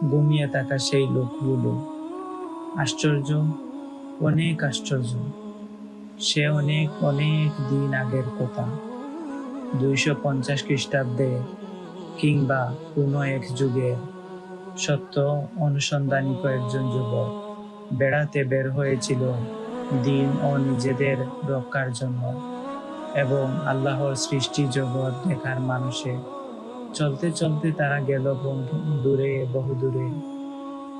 ঘুমিয়ে থাকা সেই লোকগুলো। আশ্চর্য, অনেক আশ্চর্য। সে অনেক অনেক দিন আগের কথা। দুইশো পঞ্চাশ খ্রিস্টাব্দে কিংবা কোনো এক যুগের সত্য অনুসন্ধানী কয়েকজন যুবক বেড়াতে বের হয়েছিল দিন ও নিজেদের রক্ষার জন্য এবং আল্লাহর সৃষ্টি জগৎ দেখার মানুষে। চলতে চলতে তারা গেল দূরে, বহু দূরে।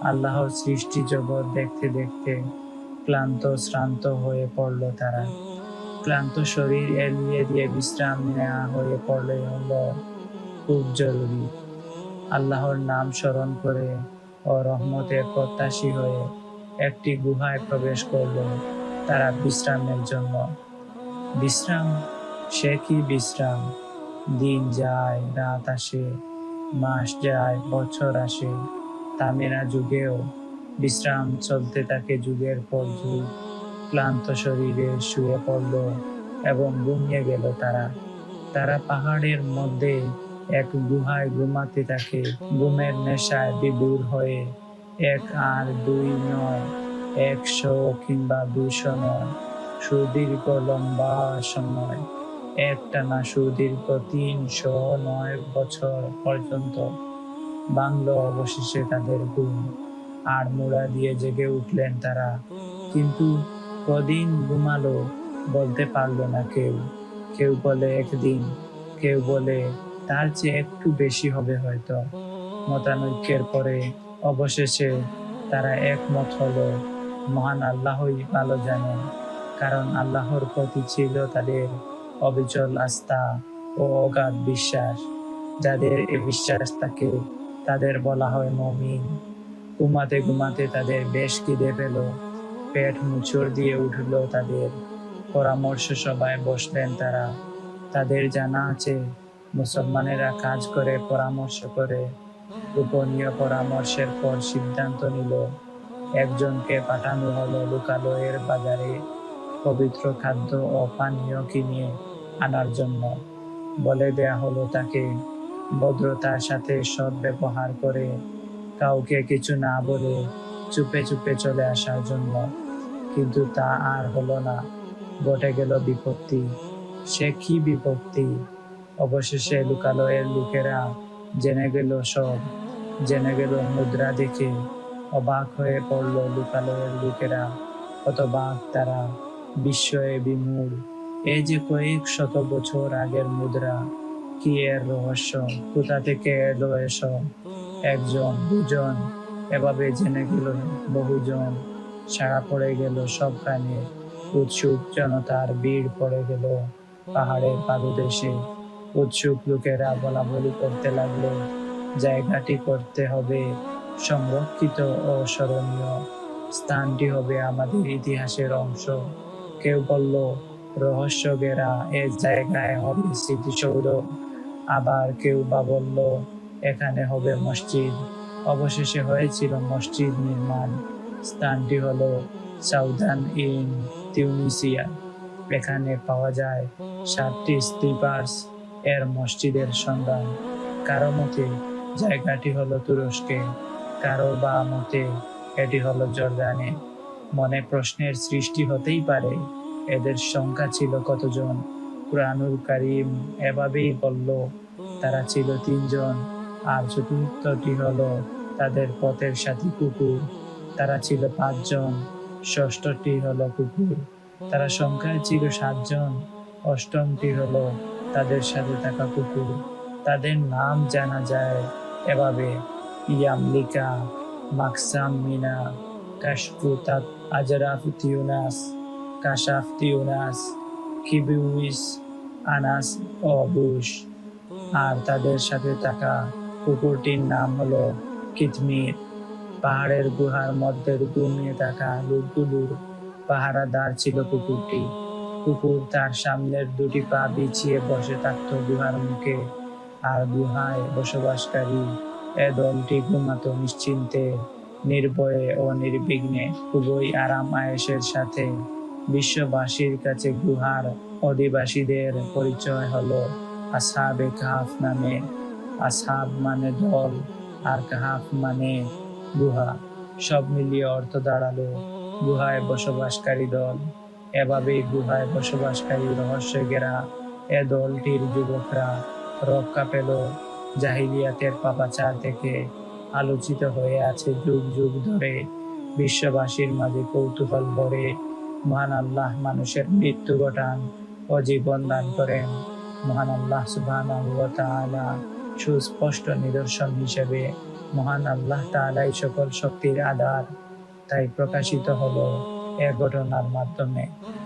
আল্লাহর সৃষ্টি জগৎ দেখতে দেখতে ক্লান্ত, শ্রান্ত হয়ে পড়ল তারা। ক্লান্ত শরীর এলিয়ে দিয়ে বিশ্রাম নেওয়া হয়ে পড়লে হলো খুব জরুরি। আল্লাহর নাম স্মরণ করে ও রহমতের প্রত্যাশী হয়ে একটি গুহায় প্রবেশ করল তারা বিশ্রামের জন্য। বিশ্রাম? সে কি বিশ্রাম? দিন যায়, রাত আসে, মাস যায়, বছর আসে। তামিরা যুগেও বিশ্রাম চলতে থাকে যুগের পর যুগ। ক্লান্ত শরীরে শুয়ে পড়ল এবং ঘুমিয়ে গেল তারা। তারা পাহাড়ের মধ্যে এক গুহায় ঘুমাতে থাকে। ঘুমের নেশায় বিদূর হয়ে এক আর দুই নয়, একশো কিংবা দুশো নয়, সুদীর্ঘ লম্বা সময়। একটানা সুদীর্ঘ তিনশো নয় বছর পর্যন্ত বাংলো অবশেষে তাদের ঘুম আর মুড়া দিয়ে জেগে উঠলেন তারা। কিন্তু কদিন ঘুমালো বলতে পারল না কেউ। কেউ বলে একদিন, কেউ বলে তার চেয়ে একটু বেশি হবে হয়তো। মতানৈক্যের পরে অবশেষে তারা একমত হলো, মহান আল্লাহই ভালো জানেন, কারণ আল্লাহর প্রতি ছিল তাদের অবিচল আস্থা ও অগাধ বিশ্বাস। যাদের এই বিশ্বাস থাকে, তাদের বলা হয় মমিন। ঘুমাতে ঘুমাতে তাদের বেশ খিদে পেল। পেট মুচড় দিয়ে উঠল তাদের। পরামর্শ সভায় বসলেন তারা। তাদের জানা আছে, মুসলমানেরা কাজ করে, পরামর্শ করে। গোপনীয় পরামর্শের পর সিদ্ধান্ত নিল, একজনকে পাঠানো হলো লোকালয়ের বাজারে। পবিত্র খাদ্য ও পানীয় কিনে আনার জন্য। বলে দেয়া হলো তাকে ভদ্রতার সাথে সৎ ব্যবহার করে কাউকে কিছু না বলে চুপে চুপে চলে আসার জন্য। কিন্তু তা আর হলো না। ঘটে গেল বিপত্তি। সে কি বিপত্তি? অবশেষে লোকালয়ের লোকেরা জেনে গেল সব। জেনে গেল মুদ্রা দেখে অবাক হয়ে পড়ল লোকালয়ের লোকেরা। অতবাক তারা বিস্ময়ে বিমূঢ়। এই যে কয়েক শত বছর আগের মুদ্রা, কি এর রহস্য? কোথা থেকে এলো এসব? একজন, দুজন, এভাবে জেনে গেল বহুজন। সারা পড়ে গেল সব কানে উৎসুক জনতার ভিড় পড়ে গেল পাহাড়ের পাদদেশে। উৎসুক লোকেরা বলা বলি করতে লাগল, জায়গাটি করতে হবে সংরক্ষিত ও স্মরণীয়। স্থানটি হবে আমাদের ইতিহাসের অংশ। কেউ বলল রহস্য গেরা এ জায়গায় হবে স্মৃতিসৌধ। আবার কেউ বা বলল, এখানে হবে মসজিদ। অবশেষে হয়েছিল মসজিদ নির্মাণ। স্থানটি হলো সাউদার্ন ইন তিউনিসিয়া। এখানে পাওয়া যায় সাতটি স্লিপার্স এর মসজিদের সন্ধান। কারও মতে, জায়গাটি হলো তুরস্কে, কারও বা মতে, এটি হলো জর্দানে। মনে প্রশ্নের সৃষ্টি হতেই পারে। এদের সংখ্যা ছিল কতজন? কুরআনুল কারিম এভাবেই বলল, তারা ছিল তিনজন। আর চতুর্থটি হলো, তাদের পথের সাথী কুকুর, তারা ছিল পাঁচজন। ষষ্ঠটি হল কুকুর, তারা সংখ্যায় ছিল সাতজন। অষ্টমটি হল, তাদের সাথে থাকা কুকুর, তাদের নাম জানা যায় এভাবে। ইয়ামলিকা, মাকসাম মিনা, কাশফুতাত আজরাফ তিউনাস। কাশাফ তিউনাস কিবিউইস আনাস ও বুশ। আর তাদের সাথে থাকা কুকুরটির নাম হলো কিতমির। পাহাড়ের গুহার মধ্যে ঘুমিয়ে থাকা লোকগুলোর পাহারাদার ছিল কুকুরটি। কুকুর তার সামনের দুটি পা বিছিয়ে বসে থাকত গুহার মুখে। আর গুহায় বসবাসকারী এ দলটি ঘুমাতো নিশ্চিন্তে, নির্ভয়ে ও নির্বিঘ্নে, খুবই আরাম আয়েসের সাথে। বিশ্ববাসীর কাছে গুহার অধিবাসীদের পরিচয় হলো আসাবে কাহাফ নামে। আসাব মানে দল আর কাহাফ মানে গুহা। সব মিলিয়ে অর্থ দাঁড়াল গুহায় বসবাসকারী দল। এভাবেই গুহায় বসবাসকারী রহস্য ঘেরা এ দলটির যুবকরা রক্ষা পেল জাহিলিয়াতের পাপাচার থেকে। আলোচিত হয়ে আছে যুগ যুগ ধরে বিশ্ববাসীর মাঝে কৌতূহল ভরে মহান আল্লাহ মানুষের মৃত্যু ঘটান ও জীবন দান করেন। মহান আল্লাহ সুবহানাহু সুস্পষ্ট নিদর্শন হিসেবে মহান আল্লাহ তালাই সকল শক্তির আধার, তাই প্রকাশিত হলো এ ঘটনার মাধ্যমে।